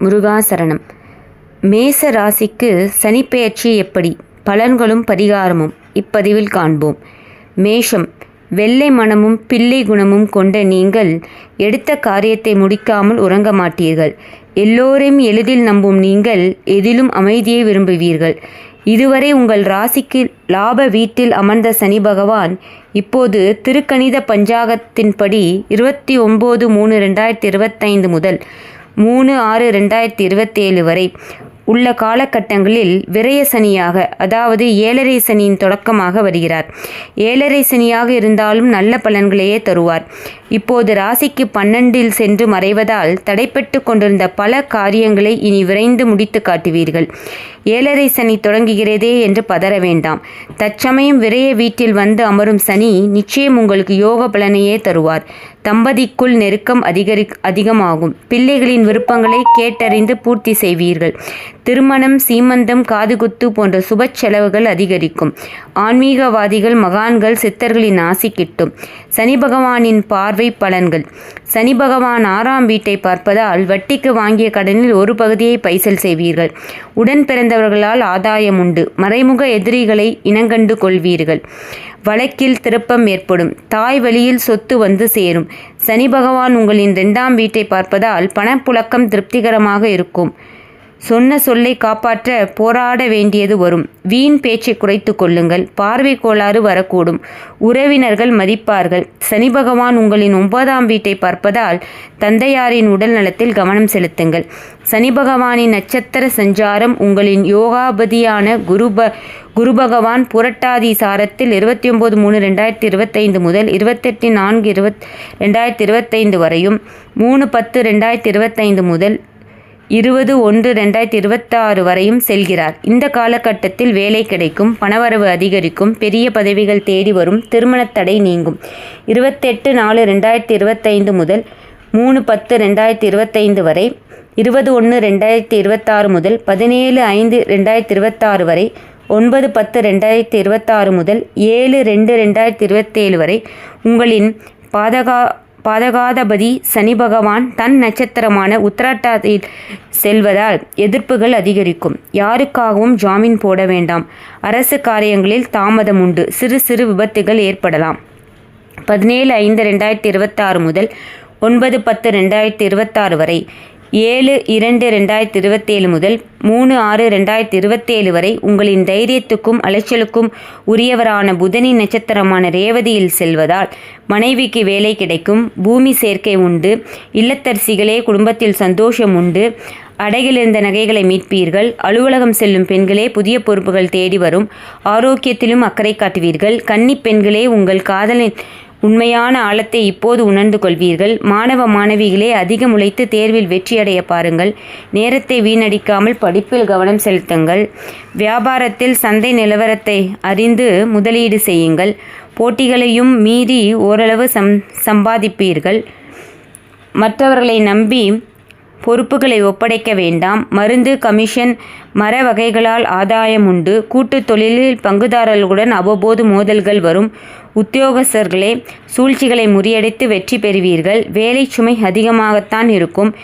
முருகாசரணம். மேச ராசிக்கு சனிப்பெயர்ச்சி எப்படி? பலன்களும் பரிகாரமும் இப்பதிவில் காண்போம். மேஷம். வெள்ளை மனமும் பிள்ளை குணமும் கொண்ட நீங்கள் எடுத்த காரியத்தை முடிக்காமல் உறங்க மாட்டீர்கள். எல்லோரையும் எளிதில் நம்பும் நீங்கள் எதிலும் அமைதியை விரும்புவீர்கள். இதுவரை உங்கள் ராசிக்கு லாப வீட்டில் அமர்ந்த சனி பகவான் இப்போது திருக்கணித பஞ்சாகத்தின்படி இருபத்தி ஒம்பது மூணு ரெண்டாயிரத்தி இருபத்தைந்து முதல் மூணு ஆறு ரெண்டாயிரத்தி இருபத்தேழு வரை உள்ள காலகட்டங்களில் விரய சனியாக அதாவது ஏழரை சனியின் தொடக்கமாக வருகிறார். ஏழரை சனியாக இருந்தாலும் நல்ல பலன்களையே தருவார். இப்போது ராசிக்கு பன்னெண்டில் சென்று மறைவதால் தடைப்பட்டு கொண்டிருந்த பல காரியங்களை இனி விரைந்து முடித்து காட்டுவீர்கள். ஏழரை சனி தொடங்குகிறதே என்று பதற வேண்டாம். தற்சமயம் விரைய வீட்டில் வந்து அமரும் சனி நிச்சயம் உங்களுக்கு யோக பலனையே தருவார். தம்பதிக்குள் நெருக்கம் அதிகரி அதிகமாகும். பிள்ளைகளின் விருப்பங்களை கேட்டறிந்து பூர்த்தி செய்வீர்கள். திருமணம் சீமந்தம் காதுகுத்து போன்ற சுப செலவுகள் அதிகரிக்கும். ஆன்மீகவாதிகள் மகான்கள் சித்தர்களின் ஆசி கிட்டும். சனி பகவானின் பார்வை பலன்கள் சனி பகவான் ஆறாம் வீட்டை பார்ப்பதால் வட்டிக்கு வாங்கிய கடனில் ஒரு பகுதியை பைசல் செய்வீர்கள். உடன் பிறந்தவர்களால் ஆதாயம் உண்டு. மறைமுக எதிரிகளை இனங்கண்டு கொள்வீர்கள். வழக்கில் திருப்பம் ஏற்படும். தாய் வழியில் சொத்து வந்து சேரும். சனி பகவான் உங்களின் இரண்டாம் வீட்டை பார்ப்பதால் பணப்புழக்கம் திருப்திகரமாக இருக்கும். சொன்ன சொல்லை காப்பாற்ற போராட வேண்டியது வரும். வீண் பேச்சை குறைத்து கொள்ளுங்கள். பார்வை கோளாறு வரக்கூடும். உறவினர்கள் மதிப்பார்கள். சனி பகவான் உங்களின் ஒன்பதாம் வீட்டை பார்ப்பதால் தந்தையாரின் உடல் நலத்தில் கவனம் செலுத்துங்கள். சனி பகவானின் நட்சத்திர சஞ்சாரம் உங்களின் யோகாபதியான குருப குரு பகவான் புரட்டாதி சாரத்தில் இருபத்தி ஒம்பது மூணு ரெண்டாயிரத்தி இருபத்தைந்து முதல் இருபத்தெட்டு நான்கு இருபத் ரெண்டாயிரத்தி இருபத்தைந்து வரையும் மூணு பத்து ரெண்டாயிரத்தி இருபத்தைந்து முதல் இருபது ஒன்று ரெண்டாயிரத்தி இருபத்தாறு வரையும் செல்கிறார். இந்த காலகட்டத்தில் வேலை கிடைக்கும் பணவரவு அதிகரிக்கும் பெரிய பதவிகள் தேடி வரும் திருமணத் தடை நீங்கும். இருபத்தெட்டு நாலு ரெண்டாயிரத்தி இருபத்தைந்து முதல் மூணு பத்து ரெண்டாயிரத்தி இருபத்தைந்து வரை இருபது ஒன்று ரெண்டாயிரத்தி இருபத்தாறு முதல் பதினேழு ஐந்து ரெண்டாயிரத்தி இருபத்தாறு வரை ஒன்பது பத்து ரெண்டாயிரத்தி இருபத்தாறு முதல் ஏழு ரெண்டு ரெண்டாயிரத்தி இருபத்தேழு வரை உங்களின் பாதகா பாதகாதபதி சனி பகவான் தன் நட்சத்திரமான உத்தராட்டத்தில் செல்வதால் எதிர்ப்புகள் அதிகரிக்கும். யாருக்காகவும் ஜாமீன் போட வேண்டாம். அரசு காரியங்களில் தாமதம் உண்டு. சிறு சிறு விபத்துகள் ஏற்படலாம். பதினேழு ஐந்து ரெண்டாயிரத்தி இருபத்தாறு முதல் ஒன்பது பத்து ரெண்டாயிரத்தி இருபத்தாறு வரை ஏழு இரண்டு ரெண்டாயிரத்தி இருபத்தேழு முதல் மூணு ஆறு ரெண்டாயிரத்தி இருபத்தேழு வரை உங்களின் தைரியத்துக்கும் அலைச்சலுக்கும் உரியவரான புதனின் நட்சத்திரமான ரேவதியில் செல்வதால் மனைவிக்கு வேலை கிடைக்கும் பூமி சேர்க்கை உண்டு இல்லத்தரசிகளே குடும்பத்தில் சந்தோஷம் உண்டு அடகிலிருந்த நகைகளை மீட்பீர்கள் அலுவலகம் செல்லும் பெண்களே புதிய பொறுப்புகள் தேடி வரும் ஆரோக்கியத்திலும் அக்கறை காட்டுவீர்கள் கன்னி பெண்களே உங்கள் காதலின் உண்மையான ஆழத்தை இப்போது உணர்ந்து கொள்வீர்கள். மாணவ மாணவிகளே அதிகம் உழைத்து தேர்வில் வெற்றியடைய பாருங்கள். நேரத்தை வீணடிக்காமல் படிப்பில் கவனம் செலுத்துங்கள். வியாபாரத்தில் சந்தை நிலவரத்தை அறிந்து முதலீடு செய்யுங்கள். போட்டிகளையும் மீறி ஓரளவு சம் சம்பாதிப்பீர்கள். மற்றவர்களை நம்பி பொறுப்புகளை ஒப்படைக்க வேண்டாம். மருந்து கமிஷன் மர வகைகளால் ஆதாயம் உண்டு. கூட்டு தொழிலில் பங்குதாரர்களுடன் அவ்வப்போது மோதல்கள் வரும். உத்தியோகஸ்தர்களே சூழ்ச்சிகளை முறியடித்து வெற்றி பெறுவீர்கள். வேலை சுமை அதிகமாகத்தான் இருக்கும்.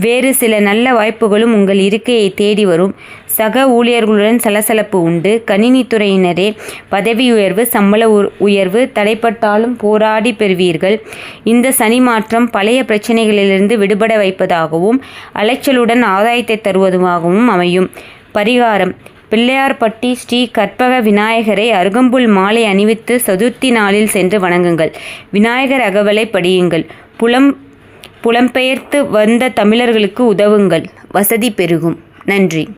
வேறு சில நல்ல வாய்ப்புகளும் உங்கள் இருக்கையை தேடி வரும். சக ஊழியர்களுடன் சலசலப்பு உண்டு. கணினித்துறையினரே பதவி உயர்வு சம்பள உயர்வு தடைப்பட்டாலும் போராடி பெறுவீர்கள். இந்த சனி மாற்றம் பழைய பிரச்சனைகளிலிருந்து விடுபட வைப்பதாகவும் அலைச்சலுடன் ஆதாயத்தை தருவதுமாகவும் அமையும். பரிகாரம். பிள்ளையார்பட்டி ஸ்ரீ கற்பக விநாயகரை அருகம்புல் மாலை அணிவித்து சதுர்த்தி நாளில் சென்று வணங்குங்கள். விநாயகர் அகவலை படியுங்கள். புலம் புலம்பெயர்த்து வந்த தமிழர்களுக்கு உதவுங்கள். வசதி பெருகும். நன்றி.